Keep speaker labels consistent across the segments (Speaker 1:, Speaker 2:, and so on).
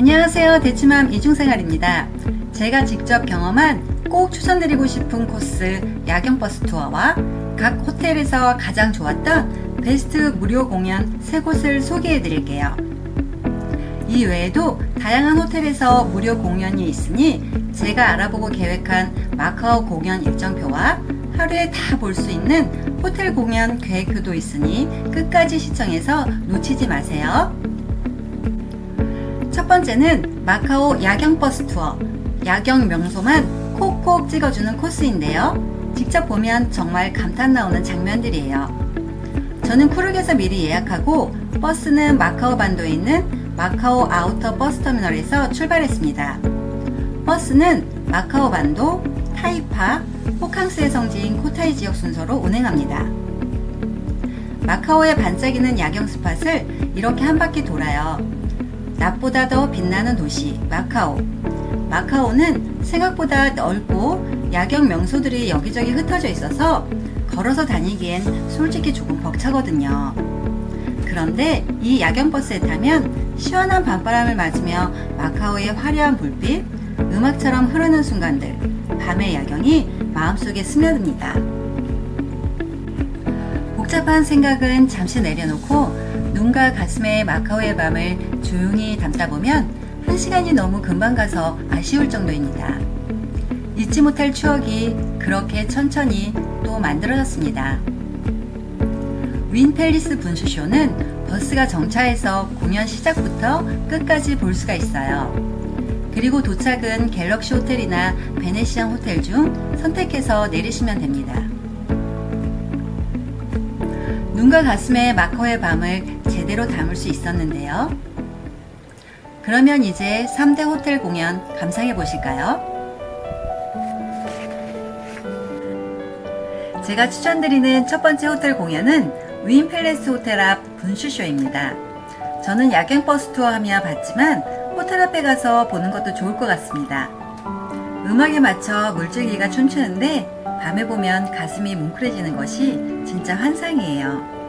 Speaker 1: 안녕하세요. 대치맘 이중생활입니다. 제가 직접 경험한 꼭 추천드리고 싶은 코스 야경버스 투어와 각 호텔에서 가장 좋았던 베스트 무료 공연 세 곳을 소개해 드릴게요. 이 외에도 다양한 호텔에서 무료 공연이 있으니 제가 알아보고 계획한 마카오 공연 일정표와 하루에 다 볼 수 있는 호텔 공연 계획표도 있으니 끝까지 시청해서 놓치지 마세요. 첫 번째는 마카오 야경버스 투어. 야경 명소만 콕콕 찍어주는 코스인데요. 직접 보면 정말 감탄 나오는 장면들이에요. 저는 쿠르에서 미리 예약하고 버스는 마카오 반도에 있는 마카오 아우터 버스 터미널에서 출발했습니다. 버스는 마카오 반도, 타이파, 호캉스의 성지인 코타이 지역 순서로 운행합니다. 마카오의 반짝이는 야경 스팟을 이렇게 한 바퀴 돌아요. 낮보다 더 빛나는 도시, 마카오. 마카오는 생각보다 넓고 야경 명소들이 여기저기 흩어져 있어서 걸어서 다니기엔 솔직히 조금 벅차거든요. 그런데 이 야경버스에 타면 시원한 밤바람을 맞으며 마카오의 화려한 불빛, 음악처럼 흐르는 순간들, 밤의 야경이 마음속에 스며듭니다. 복잡한 생각은 잠시 내려놓고 눈과 가슴에 마카오의 밤을 조용히 담다 보면 한 시간이 너무 금방 가서 아쉬울 정도입니다. 잊지 못할 추억이 그렇게 천천히 또 만들어졌습니다. 윈펠리스 분수쇼는 버스가 정차해서 공연 시작부터 끝까지 볼 수가 있어요. 그리고 도착은 갤럭시 호텔이나 베네시안 호텔 중 선택해서 내리시면 됩니다. 눈과 가슴에 마카오의 밤을 제대로 담을 수 있었는데요. 그러면 이제 3대 호텔 공연 감상해 보실까요? 제가 추천드리는 첫 번째 호텔 공연은 윈 팰레스 호텔 앞 분슈쇼입니다. 저는 야경 버스 투어 하며 봤지만 호텔 앞에 가서 보는 것도 좋을 것 같습니다. 음악에 맞춰 물줄기가 춤추는데 밤에 보면 가슴이 뭉클해지는 것이 진짜 환상이에요.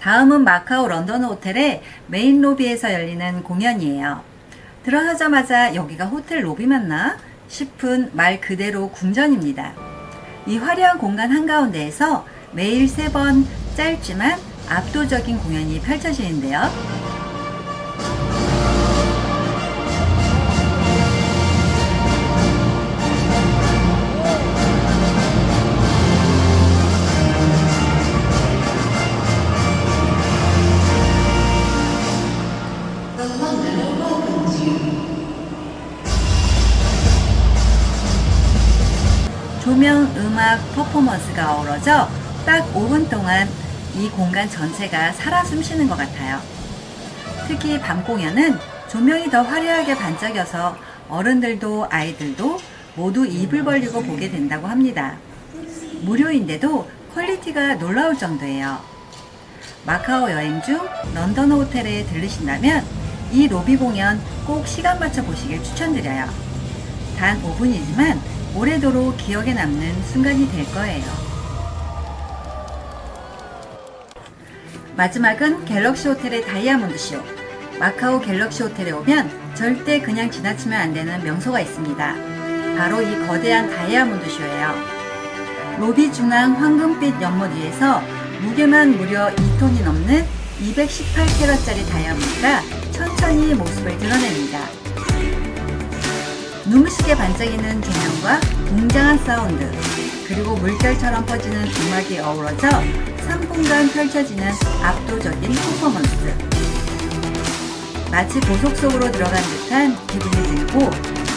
Speaker 1: 다음은 마카오 런던 호텔의 메인 로비에서 열리는 공연이에요. 들어서자마자 여기가 호텔 로비 맞나 싶은 말 그대로 궁전입니다. 이 화려한 공간 한가운데에서 매일 세 번 짧지만 압도적인 공연이 펼쳐지는데요. 조명, 음악, 퍼포먼스가 어우러져 딱 5분 동안 이 공간 전체가 살아 숨쉬는 것 같아요. 특히 밤 공연은 조명이 더 화려하게 반짝여서 어른들도 아이들도 모두 입을 벌리고 보게 된다고 합니다. 무료인데도 퀄리티가 놀라울 정도예요. 마카오 여행 중 런던 호텔에 들르신다면 이 로비 공연 꼭 시간 맞춰 보시길 추천드려요. 단 5분이지만 오래도록 기억에 남는 순간이 될 거예요. 마지막은 갤럭시 호텔의 다이아몬드 쇼. 마카오 갤럭시 호텔에 오면 절대 그냥 지나치면 안 되는 명소가 있습니다. 바로 이 거대한 다이아몬드 쇼예요. 로비 중앙 황금빛 연못 위에서 무게만 무려 2톤이 넘는 218캐럿짜리 다이아몬드가 천천히 모습을 드러냅니다. 눈부시게 반짝이는 조명과 웅장한 사운드, 그리고 물결처럼 퍼지는 음악이 어우러져 3분간 펼쳐지는 압도적인 퍼포먼스. 마치 보석 속으로 들어간 듯한 기분이 들고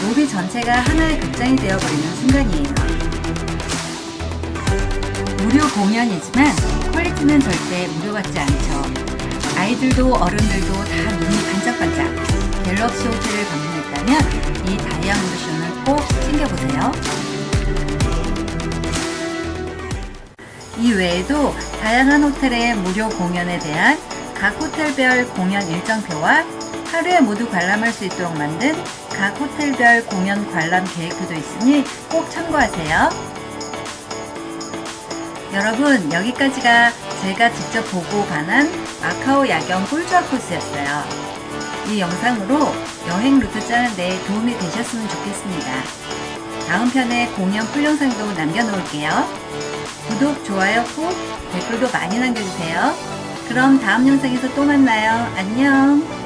Speaker 1: 로비 전체가 하나의 극장이 되어버리는 순간이에요. 무료 공연이지만 퀄리티는 절대 무료 같지 않죠. 아이들도 어른들도 다 눈이 반짝반짝 갤럭시 호텔을 방문했다면 있다면 이 다이아몬드 쇼는 꼭 챙겨보세요. 이 외에도 다양한 호텔의 무료 공연에 대한 각 호텔별 공연 일정표와 하루에 모두 관람할 수 있도록 만든 각 호텔별 공연 관람 계획표도 있으니 꼭 참고하세요. 여러분, 여기까지가 제가 직접 보고 반한 마카오 야경 꿀조합 코스였어요. 이 영상으로 여행 루트 짜는 데 도움이 되셨으면 좋겠습니다. 다음 편에 공연 풀 영상도 남겨놓을게요. 구독, 좋아요 꾹, 댓글도 많이 남겨주세요. 그럼 다음 영상에서 또 만나요. 안녕.